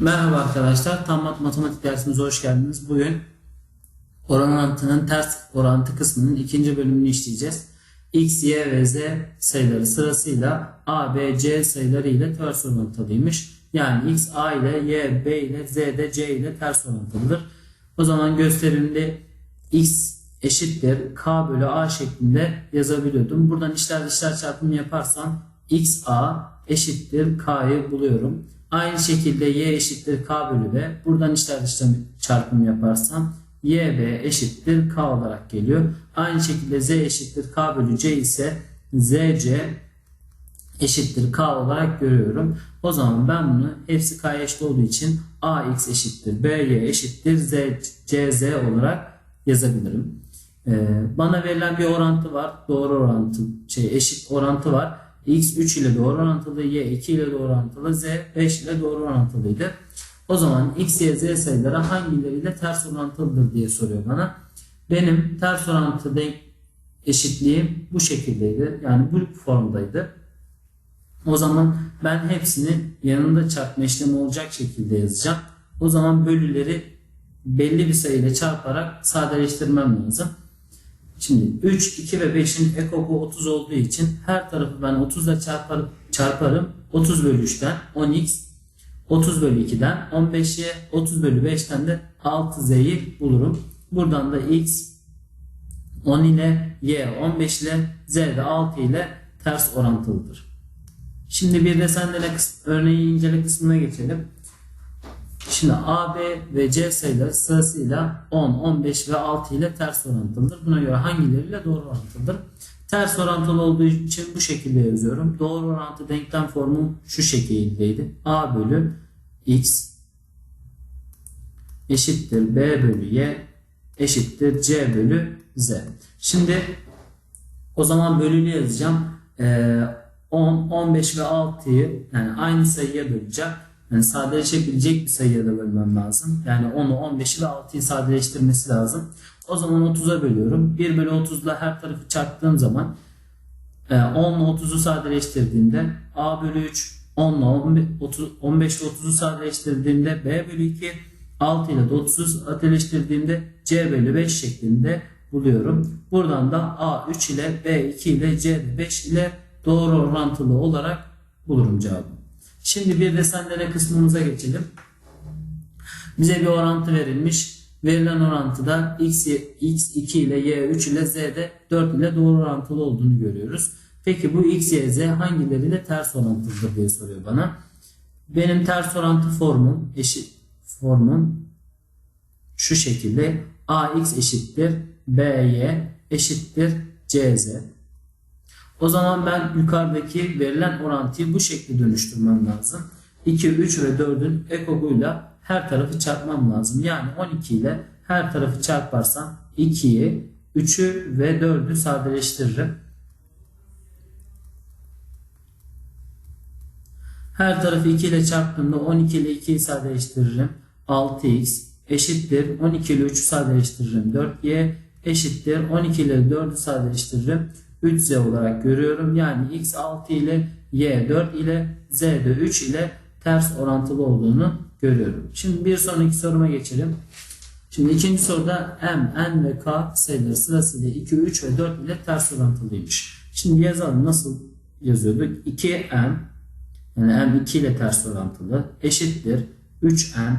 Merhaba arkadaşlar. Tam mat- matematik dersimize hoş geldiniz. Bugün orantının ters orantı kısmının ikinci bölümünü işleyeceğiz. X, Y ve Z sayıları sırasıyla A, B, C sayıları ile ters orantılıymış. Yani X A ile Y, B ile Z de C ile ters orantılıdır. O zaman gösterimde X eşittir K bölü A şeklinde yazabiliyordum. Buradan işler dışlar çarpımı yaparsam X A eşittir K'yı buluyorum. Aynı şekilde Y eşittir K bölü B. Buradan işler dışlar çarpımı yaparsam YB eşittir K olarak geliyor. Aynı şekilde Z eşittir K bölü C ise ZC eşittir K olarak görüyorum. O zaman ben bunu hepsi K eşit olduğu için AX eşittir BY eşittir Z, CZ olarak yazabilirim. Ee, bana verilen bir orantı var. Doğru orantı, şey eşit orantı var. X 3 ile doğru orantılı, Y 2 ile doğru orantılı, Z 5 ile doğru orantılıydı. O zaman X, Y, Z sayıları hangileriyle ters orantılıdır diye soruyor bana. Benim ters orantı denk eşitliğim bu şekildeydi. Yani bu formdaydı. O zaman ben hepsini yanında çarpma işlemi olacak şekilde yazacağım. O zaman bölüleri belli bir sayıyla çarparak sadeleştirmem lazım. Şimdi 3, 2 ve 5'in ekogu 30 olduğu için her tarafı ben 30 ile çarparım, çarparım. 30 bölü 3'ten 10x, 30 bölü 2'den 15'ye, 30 bölü 5'ten de 6z'yi bulurum. Buradan da x 10 ile y 15 ile z de 6 ile ters orantılıdır. Şimdi bir de sendele kıs- örneği incele kısmına geçelim. Şimdi A, B ve C sayıları sırasıyla 10, 15 ve 6 ile ters orantılıdır. Buna göre hangileriyle doğru orantılıdır? Ters orantılı olduğu için bu şekilde yazıyorum. Doğru orantı denklem formum şu şekildeydi. A bölü X eşittir B bölü Y eşittir C bölü Z. Şimdi o zaman bölülü yazacağım. Ee, 10, 15 ve 6'yı yani aynı sayıya böleceğim. Yani sadeleşebilecek sayıya da bölmem lazım. Yani 10'u, 15'i ve 6'yı sadeleştirmesi lazım. O zaman 30'a bölüyorum. 1 bölü 30 ile her tarafı çarptığım zaman 10 ile 30'u sadeleştirdiğimde A bölü 3, 10 ile 15 ile 30'u sadeleştirdiğimde B bölü 2, 6 ile de 30'u sadeleştirdiğimde C bölü 5 şeklinde buluyorum. Buradan da A 3 ile B 2 ile C de 5 ile doğru orantılı olarak bulurum cevabı. Şimdi bir de sendele kısmımıza geçelim. Bize bir orantı verilmiş. Verilen orantıda x, x2 ile y3 ile z'de 4 ile doğru orantılı olduğunu görüyoruz. Peki bu x, y, z hangileriyle ters orantılıdır diye soruyor bana. Benim ters orantı formum eşit formum şu şekilde ax eşittir by eşittir cz. O zaman ben yukarıdaki verilen orantıyı bu şekilde dönüştürmem lazım. 2, 3 ve 4'ün ekoguyla her tarafı çarpmam lazım. Yani 12 ile her tarafı çarparsam 2'yi, 3'ü ve 4'ü sadeleştiririm. Her tarafı 2 ile çarptığımda 12 ile 2'yi sadeleştiririm. 6x eşittir 12 ile 3'ü sadeleştiririm. 4y eşittir 12 ile 4'ü sadeleştiririm. 3z olarak görüyorum. Yani x 6 ile y 4 ile z de 3 ile ters orantılı olduğunu görüyorum. Şimdi bir sonraki soruma geçelim. Şimdi ikinci soruda m, n ve k sayıları sırasıyla 2, 3 ve 4 ile ters orantılıymış. Şimdi yazalım. Nasıl yazıyorduk? 2m yani m 2 ile ters orantılı eşittir 3n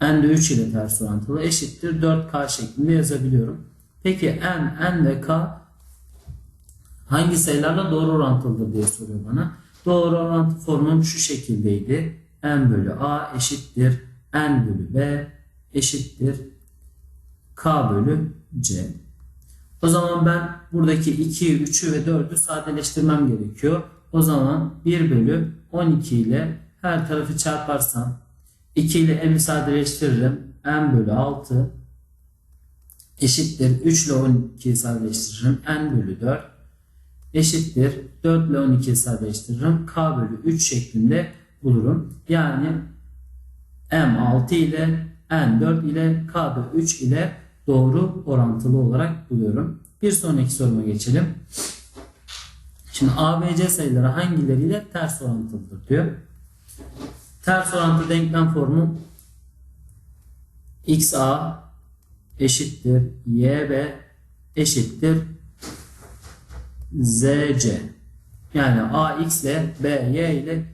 n de 3 ile ters orantılı eşittir 4k şeklinde yazabiliyorum. Peki n, n ve k hangi sayılarla doğru orantılıdır diye soruyor bana. Doğru orantı formum şu şekildeydi. n bölü a eşittir n bölü b eşittir k bölü c. O zaman ben buradaki 2'yi, 3'ü ve 4'ü sadeleştirmem gerekiyor. O zaman 1 bölü 12 ile her tarafı çarparsam 2 ile m'i sadeleştiririm. n bölü 6 eşittir 3 ile 12'yi sadeleştiririm. n bölü 4 eşittir 4 ile 12'yi sadeleştiririm. k bölü 3 şeklinde bulurum. Yani m 6 ile n 4 ile k da 3 ile doğru orantılı olarak buluyorum. Bir sonraki soruma geçelim. Şimdi A, B, C sayıları hangileriyle ters orantılıdır diyor. Ters orantı denklem formu xa eşittir yb eşittir zc. Yani ax ile by ile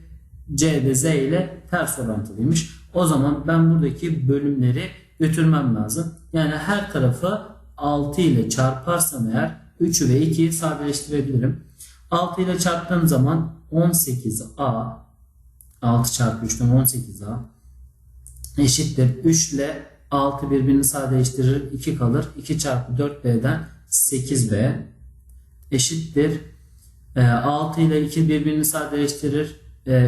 c de z ile ters orantılıymış. O zaman ben buradaki bölümleri götürmem lazım. Yani her tarafı 6 ile çarparsam eğer 3'ü ve 2'yi sadeleştirebilirim. 6 ile çarptığım zaman 18a 6 çarpı 3'ten 18a eşittir 3 ile 6 birbirini sadeleştirir 2 kalır 2 çarpı 4b'den 8b eşittir 6 ile 2 birbirini sadeleştirir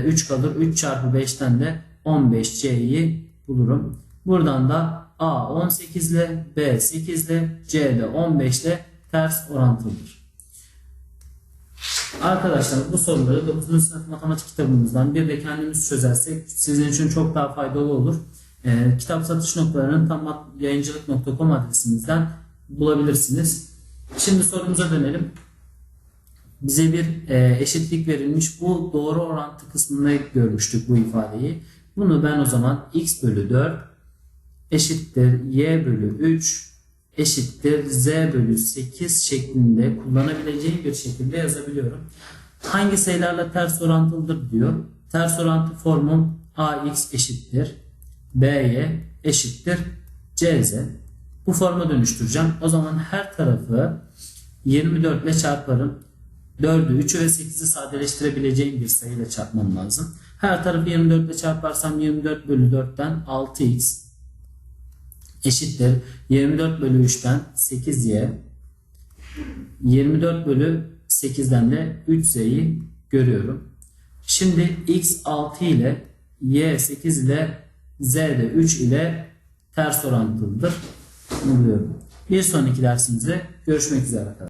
3 kalır 3 çarpı 5'ten de 15c'yi bulurum. Buradan da A 18 ile B 8 ile C de 15 ile ters orantılıdır. Arkadaşlar bu soruları 9. sınıf matematik kitabımızdan bir de kendimiz çözersek sizin için çok daha faydalı olur. Ee, kitap satış noktalarının tam yayıncılık.com adresimizden bulabilirsiniz. Şimdi sorumuza dönelim. Bize bir e, eşitlik verilmiş. Bu doğru orantı kısmında görmüştük bu ifadeyi. Bunu ben o zaman x bölü 4 eşittir y bölü 3 eşittir z bölü 8 şeklinde kullanabileceğim bir şekilde yazabiliyorum. Hangi sayılarla ters orantılıdır diyor. Ters orantı formum ax eşittir by eşittir cz. Bu forma dönüştüreceğim. O zaman her tarafı 24 ile çarparım. 4'ü, 3'ü ve 8'i sadeleştirebileceğim bir sayıyla çarpmam lazım. Her tarafı 24 ile çarparsam 24 bölü 4'ten 6x eşittir 24 bölü 3'ten 8y 24 bölü 8'den de 3z'yi görüyorum. Şimdi x 6 ile y 8 ile z de 3 ile ters orantılıdır. Bunu buluyorum. Bir sonraki dersimizde görüşmek üzere arkadaşlar.